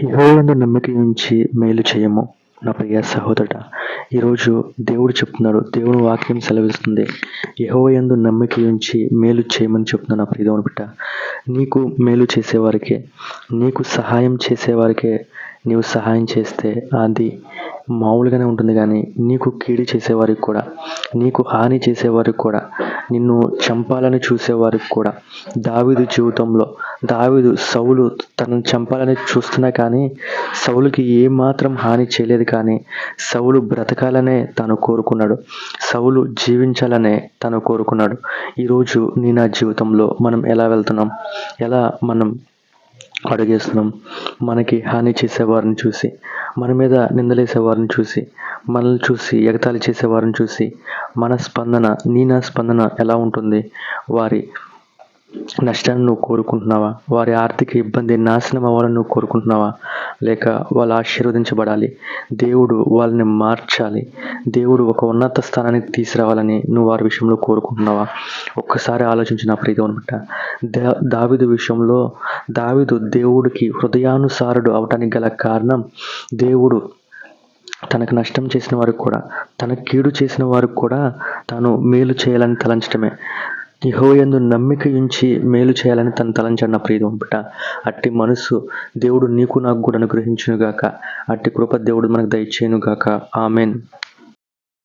యెహోవాయందు నమ్మిక ఉంచి మేలు చేయము నా ప్రియ సహోదరుడ. ఈరోజు దేవుడు చెప్తున్నాడు దేవుని వాక్యం సెలవిస్తుంది. యహోయందు నమ్మిక ఉంచి మేలు చేయమని చెప్తున్నాడు నా ప్రియ దేవుని బిడ్డ. నీకు మేలు చేసేవారికే నీకు సహాయం చేసేవారికే నీవు సహాయం చేస్తే అది మామూలుగానే ఉంటుంది కానీ నీకు కీడు చేసేవారికి కూడా నీకు హాని చేసేవారికి కూడా నిన్ను చంపాలని చూసేవారికి కూడా దావీదు జీవితంలో దావీదు సౌలు తనను చంపాలని చూస్తున్నా కానీ సౌలుకి ఏమాత్రం హాని చేయలేదు కానీ సౌలు బ్రతకాలనే తను కోరుకున్నాడు. సౌలు జీవించాలనే తను కోరుకున్నాడు. ఈరోజు నీ నా జీవితంలో మనం ఎలా వెళ్తున్నాం? ఎలా మనం అడుగేస్తున్నాం? మనకి హాని చేసేవారిని చూసి మన మీద నిందలేసే వారిని చూసి మనల్ని చూసి ఎగతాళి చేసేవారిని చూసి మన స్పందన నీ నా స్పందన ఎలా ఉంటుంది? వారి నష్టాన్ని నువ్వు కోరుకుంటున్నావా? వారి ఆర్థిక ఇబ్బంది నాశనం అవ్వాలని నువ్వు కోరుకుంటున్నావా? లేక వాళ్ళు ఆశీర్వదించబడాలి. దేవుడు వాళ్ళని మార్చాలి. దేవుడు ఒక ఉన్నత స్థానానికి తీసుకురావాలని నువ్వు వారి విషయంలో కోరుకుంటున్నావా? ఒక్కసారి ఆలోచించిన ప్రీతం అనమాట దా దావిదు విషయంలో దావిదు దేవుడికి హృదయానుసారుడు అవటానికి గల కారణం దేవుడు తనకు నష్టం చేసిన వారికి కూడా తన కీడు చేసిన వారికి కూడా తాను మేలు చేయాలని తలంచడమే యహోయందు నమ్మిక ఉంచి మేలు చేయాలని తను తలంచన్న నా ప్రియతం బిడ్డ అట్టి మనసు దేవుడు నీకు నాకు కూడా అనుగ్రహించునుగాక. అట్టి కృప దేవుడు మనకు దయచేయునుగాక. ఆమెన్.